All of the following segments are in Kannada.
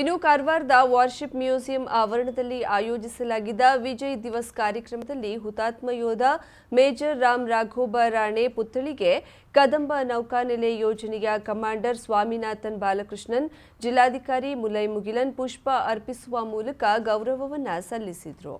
ಇನ್ನು ಕಾರವಾರದ ವಾರ್ಶಿಪ್ ಮ್ಯೂಸಿಯಂ ಆವರಣದಲ್ಲಿ ಆಯೋಜಿಸಲಾಗಿದ್ದ ವಿಜಯ್ ದಿವಸ್ ಕಾರ್ಯಕ್ರಮದಲ್ಲಿ ಹುತಾತ್ಮ ಯೋಧ ಮೇಜರ್ ರಾಮ್ ರಾಘೋಬ ರಾಣೆ ಪುತ್ಥಳಿಗೆ ಕದಂಬ ನೌಕಾನೆಲೆ ಯೋಜನೆಯ ಕಮಾಂಡರ್ ಸ್ವಾಮಿನಾಥನ್ ಬಾಲಕೃಷ್ಣನ್ ಜಿಲ್ಲಾಧಿಕಾರಿ ಮುಲೈ ಮುಗಿಲನ್ ಪುಷ್ಪ ಅರ್ಪಿಸುವ ಮೂಲಕ ಗೌರವವನ್ನು ಸಲ್ಲಿಸಿದರು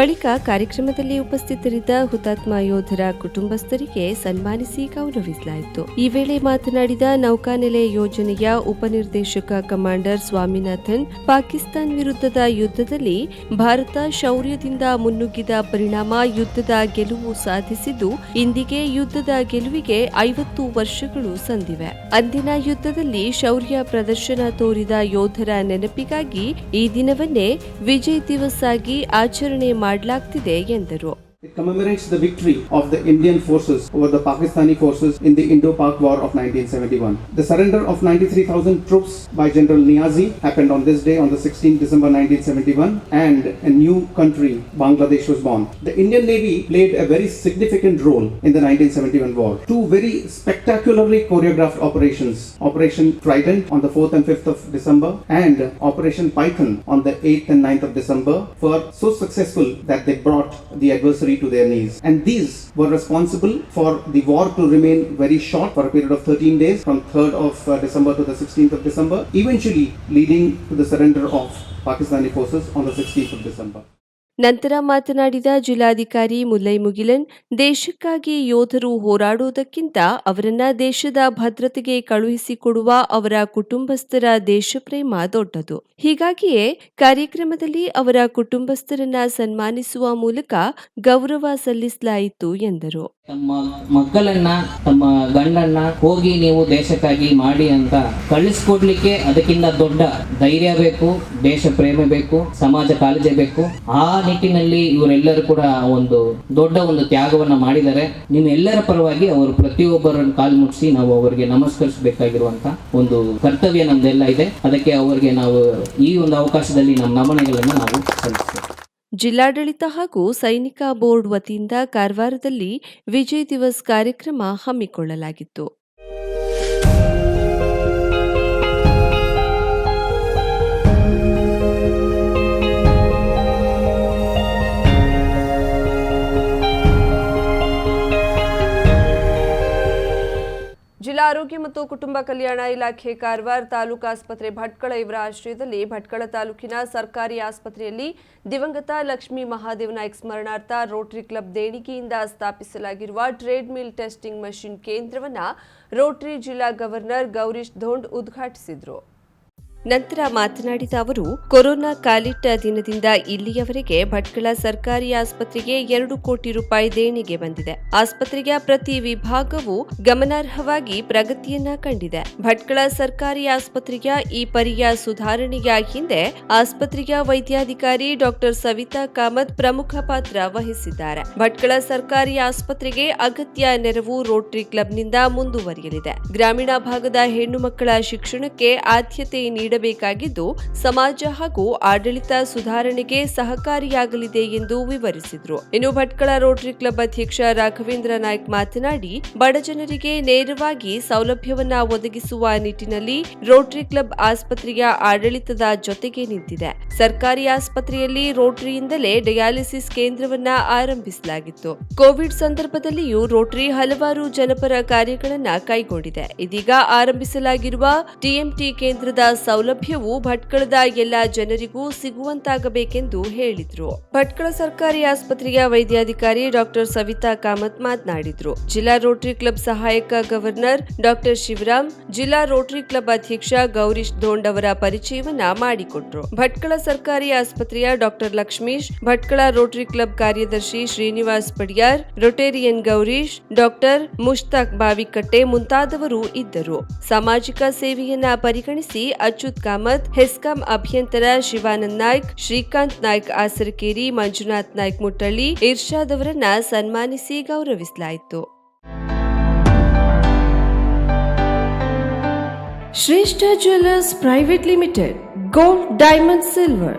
ಬಳಿಕ ಕಾರ್ಯಕ್ರಮದಲ್ಲಿ ಉಪಸ್ಥಿತರಿದ್ದ ಹುತಾತ್ಮ ಯೋಧರ ಕುಟುಂಬಸ್ಥರಿಗೆ ಸನ್ಮಾನಿಸಿ ಗೌರವಿಸಲಾಯಿತು ಈ ವೇಳೆ ಮಾತನಾಡಿದ ನೌಕಾನೆಲೆ ಯೋಜನೆಯ ಉಪನಿರ್ದೇಶಕ ಕಮಾಂಡರ್ ಸ್ವಾಮಿನಾಥನ್ ಪಾಕಿಸ್ತಾನ್ ವಿರುದ್ಧದ ಯುದ್ಧದಲ್ಲಿ ಭಾರತ ಶೌರ್ಯದಿಂದ ಮುನ್ನುಗ್ಗಿದ ಪರಿಣಾಮ ಯುದ್ಧದ ಗೆಲುವು ಸಾಧಿಸಿದ್ದು ಇಂದಿಗೆ ಯುದ್ಧದ ಗೆಲುವಿಗೆ ಐವತ್ತು ವರ್ಷಗಳು ಸಂದಿವೆ ಅಂದಿನ ಯುದ್ಧದಲ್ಲಿ ಶೌರ್ಯ ಪ್ರದರ್ಶನ ತೋರಿದ ಯೋಧರ ನೆನಪಿಗಾಗಿ ಈ ದಿನವನ್ನೇ ವಿಜಯ್ ದಿವಸ್ ಆಗಿ ಆಚರಣೆ ಮಾಡಿ ಮಾಡಲಾಗ್ತಿದೆ ಎಂದರು It commemorates the victory of the Indian forces over the Pakistani forces in the Indo-Pak War of 1971. The surrender of 93,000 troops by General Niazi happened on this day on the 16th December 1971 and a new country, Bangladesh, was born. The Indian Navy played a very significant role in the 1971 war. Two very spectacularly choreographed operations, Operation Trident on the 4th and 5th of December and Operation Python on the 8th and 9th of December were so successful that they brought the adversary to their knees. And these were responsible for the war to remain very short for a period of 13 days from 3rd of uh, December to the 16th of December, eventually leading to the surrender of Pakistani forces on the 16th of December. ನಂತರ ಮಾತನಾಡಿದ ಜಿಲ್ಲಾಧಿಕಾರಿ ಮುಲ್ಲೈ ಮುಗಿಲನ್ ದೇಶಕ್ಕಾಗಿ ಯೋಧರು ಹೋರಾಡುವುದಕ್ಕಿಂತ ಅವರನ್ನ ದೇಶದ ಭದ್ರತೆಗೆ ಕಳುಹಿಸಿಕೊಡುವ ಅವರ ಕುಟುಂಬಸ್ಥರ ದೇಶಪ್ರೇಮ ದೊಡ್ಡದು ಹೀಗಾಗಿಯೇ ಕಾರ್ಯಕ್ರಮದಲ್ಲಿ ಅವರ ಕುಟುಂಬಸ್ಥರನ್ನ ಸನ್ಮಾನಿಸುವ ಮೂಲಕ ಗೌರವ ಸಲ್ಲಿಸಲಾಯಿತು ಎಂದರು ತಮ್ಮ ಮಕ್ಕಳನ್ನ ತಮ್ಮ ಗಂಡನ್ನ ಹೋಗಿ ನೀವು ದೇಶಕ್ಕಾಗಿ ಮಾಡಿ ಅಂತ ಕಳಿಸ್ಕೊಡ್ಲಿಕ್ಕೆ ಅದಕ್ಕಿಂತ ದೊಡ್ಡ ಧೈರ್ಯ ಬೇಕು ದೇಶ ಪ್ರೇಮ ಬೇಕು ಸಮಾಜ ಕಾಳಜಿ ಬೇಕು ಆ ನಿಟ್ಟಿನಲ್ಲಿ ಇವರೆಲ್ಲರೂ ಕೂಡ ಒಂದು ದೊಡ್ಡ ಒಂದು ತ್ಯಾಗವನ್ನ ಮಾಡಿದ್ದಾರೆ ನಿಮ್ಮೆಲ್ಲರ ಪರವಾಗಿ ಅವರು ಪ್ರತಿಯೊಬ್ಬರನ್ನು ಕಾಲು ಮುಗಿಸಿ ನಾವು ಅವರಿಗೆ ನಮಸ್ಕರಿಸಬೇಕಾಗಿರುವಂತ ಒಂದು ಕರ್ತವ್ಯ ನಮ್ದೆಲ್ಲ ಇದೆ ಅದಕ್ಕೆ ಅವರಿಗೆ ನಾವು ಈ ಒಂದು ಅವಕಾಶದಲ್ಲಿ ನಮ್ಮ ನಮನಗಳನ್ನು ನಾವು ಸಲ್ಲಿಸ್ತೇವೆ ಜಿಲ್ಲಾಡಳಿತ ಹಾಗೂ ಸೈನಿಕ ಬೋರ್ಡ್ ವತಿಯಿಂದ ಕಾರವಾರದಲ್ಲಿ ವಿಜಯ್ ದಿವಸ್ ಕಾರ್ಯಕ್ರಮ ಹಮ್ಮಿಕೊಳ್ಳಲಾಗಿತ್ತು ಜಿಲ್ಲಾ ಆರೋಗ್ಯ ಮತ್ತು ಕುಟುಂಬ ಕಲ್ಯಾಣ ಇಲಾಖೆ ಕಾರವಾರ ತಾಲೂಕು ಆಸ್ಪತ್ರೆ ಭಟ್ಕಳ ಇವರ ಆಶ್ರಯದಲ್ಲಿ ಭಟ್ಕಳ ತಾಲೂಕಿನ ಸರ್ಕಾರಿ ಆಸ್ಪತ್ರೆಯಲ್ಲಿ ದಿವಂಗತ ಲಕ್ಷ್ಮೀ ನಾಯಕ್ ಸ್ಮರಣಾರ್ಥ ರೋಟರಿ ಕ್ಲಬ್ ದೇಣಿಗೆಯಿಂದ ಸ್ಥಾಪಿಸಲಾಗಿರುವ ಟ್ರೇಡ್ ಮಿಲ್ ಟೆಸ್ಟಿಂಗ್ ಮಷಿನ್ ಕೇಂದ್ರವನ್ನು ರೋಟರಿ ಜಿಲ್ಲಾ ಗವರ್ನರ್ ಗೌರೀಶ್ ಧೋಂಡ್ ಉದ್ಘಾಟಿಸಿದರು ನಂತರ ಮಾತನಾಡಿದ ಅವರು ಕೊರೋನಾ ಕಾಲಿಟ್ಟ ದಿನದಿಂದ ಇಲ್ಲಿಯವರೆಗೆ ಭಟ್ಕಳ ಸರ್ಕಾರಿ ಆಸ್ಪತ್ರೆಗೆ ಎರಡು ಕೋಟಿ ರೂಪಾಯಿ ದೇಣಿಗೆ ಬಂದಿದೆ ಆಸ್ಪತ್ರೆಯ ಪ್ರತಿ ವಿಭಾಗವು ಗಮನಾರ್ಹವಾಗಿ ಪ್ರಗತಿಯನ್ನ ಕಂಡಿದೆ ಭಟ್ಕಳ ಸರ್ಕಾರಿ ಆಸ್ಪತ್ರೆಯ ಈ ಪರಿಯ ಸುಧಾರಣೆಯ ಹಿಂದೆ ಆಸ್ಪತ್ರೆಯ ವೈದ್ಯಾಧಿಕಾರಿ ಡಾಕ್ಟರ್ ಸವಿತಾ ಕಾಮತ್ ಪ್ರಮುಖ ಪಾತ್ರ ವಹಿಸಿದ್ದಾರೆ ಭಟ್ಕಳ ಸರ್ಕಾರಿ ಆಸ್ಪತ್ರೆಗೆ ಅಗತ್ಯ ನೆರವು ರೋಟರಿ ಕ್ಲಬ್ನಿಂದ ಮುಂದುವರಿಯಲಿದೆ ಗ್ರಾಮೀಣ ಭಾಗದ ಹೆಣ್ಣು ಮಕ್ಕಳ ಶಿಕ್ಷಣಕ್ಕೆ ಆದ್ಯತೆ ನೀಡಿ ನೀಡಬೇಕಾಗಿದ್ದು ಸಮಾಜ ಹಾಗೂ ಆಡಳಿತ ಸುಧಾರಣೆಗೆ ಸಹಕಾರಿಯಾಗಲಿದೆ ಎಂದು ವಿವರಿಸಿದರು ಇನ್ನು ಭಟ್ಕಳ ರೋಟರಿ ಕ್ಲಬ್ ಅಧ್ಯಕ್ಷ ರಾಘವೇಂದ್ರ ನಾಯ್ಕ್ ಮಾತನಾಡಿ ಬಡಜನರಿಗೆ ನೇರವಾಗಿ ಸೌಲಭ್ಯವನ್ನ ಒದಗಿಸುವ ನಿಟ್ಟಿನಲ್ಲಿ ರೋಟರಿ ಕ್ಲಬ್ ಆಸ್ಪತ್ರೆಯ ಆಡಳಿತದ ಜೊತೆಗೆ ನಿಂತಿದೆ ಸರ್ಕಾರಿ ಆಸ್ಪತ್ರೆಯಲ್ಲಿ ರೋಟರಿಯಿಂದಲೇ ಡಯಾಲಿಸಿಸ್ ಕೇಂದ್ರವನ್ನ ಆರಂಭಿಸಲಾಗಿತ್ತು ಕೋವಿಡ್ ಸಂದರ್ಭದಲ್ಲಿಯೂ ರೋಟರಿ ಹಲವಾರು ಜನಪರ ಕಾರ್ಯಗಳನ್ನು ಕೈಗೊಂಡಿದೆ ಇದೀಗ ಆರಂಭಿಸಲಾಗಿರುವ ಟಿಎಂಟಿ ಕೇಂದ್ರದ ಸೌ ಸೌಲಭ್ಯವು ಭಟ್ಕಳದ ಎಲ್ಲ ಜನರಿಗೂ ಸಿಗುವಂತಾಗಬೇಕೆಂದು ಹೇಳಿದ್ರು ಭಟ್ಕಳ ಸರ್ಕಾರಿ ಆಸ್ಪತ್ರೆಯ ವೈದ್ಯಾಧಿಕಾರಿ ಡಾಕ್ಟರ್ ಸವಿತಾ ಕಾಮತ್ ಮಾತನಾಡಿದ್ರು ಜಿಲ್ಲಾ ರೋಟರಿ ಕ್ಲಬ್ ಸಹಾಯಕ ಗವರ್ನರ್ ಡಾಕ್ಟರ್ ಶಿವರಾಮ್ ಜಿಲ್ಲಾ ರೋಟರಿ ಕ್ಲಬ್ ಅಧ್ಯಕ್ಷ ಗೌರೀಶ್ ಧೋಂಡ್ ಅವರ ಪರಿಚಯವನ್ನ ಮಾಡಿಕೊಟ್ರು ಭಟ್ಕಳ ಸರ್ಕಾರಿ ಆಸ್ಪತ್ರೆಯ doctor Lakshmish Bhatkal rotary club ಕಾರ್ಯದರ್ಶಿ ಶ್ರೀನಿವಾಸ್ ಪಡಿಯಾರ್ ರೊಟೇರಿಯನ್ ಗೌರೀಶ್ ಡಾಕ್ಟರ್ ಮುಷ್ತಾಕ್ ಬಾವಿಕಟ್ಟೆ ಮುಂತಾದವರು ಇದ್ದರು ಸಾಮಾಜಿಕ ಸೇವೆಯನ್ನ ಪರಿಗಣಿಸಿ ಅಚ್ಚು ಕಾಮತ್ ಹೆಸ್ಕಾಂ ಅಭಿಯಂತರ ಶಿವಾನಂದ್ ನಾಯ್ಕ್ ಶ್ರೀಕಾಂತ್ ನಾಯ್ಕ್ ಆಸರಕೇರಿ ಮಂಜುನಾಥ್ ನಾಯ್ಕ್ ಮುಟ್ಟಳ್ಳಿ ಇರ್ಷಾದ್ ಅವರನ್ನ ಸನ್ಮಾನಿಸಿ ಗೌರವಿಸಲಾಯಿತು Shreshta jewellers private limited gold diamond silver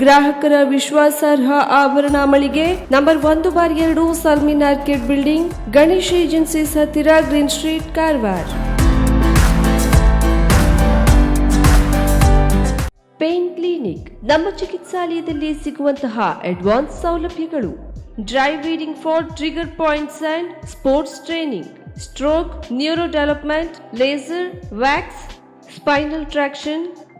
ಗ್ರಾಹಕರ ವಿಶ್ವಾಸಾರ್ಹ ಆಭರಣ ಮಳಿಗೆ ನಂಬರ್ ಒಂದು ಬಾರ್ ಎರಡು ಸಲ್ಮಿನ್ ಆರ್ಕೆಟ್ ಬಿಲ್ಡಿಂಗ್ ಗಣೇಶ್ ಏಜೆನ್ಸೀಸ್ ಹತ್ತಿರ green street Karwar pain clinic ನಮ್ಮ ಚಿಕಿತ್ಸಾಲಯದಲ್ಲಿ ಸಿಗುವಂತಹ ಅಡ್ವಾನ್ಸ್ ಸೌಲಭ್ಯಗಳು dry needling for trigger points and sports training stroke neuro development laser wax spinal traction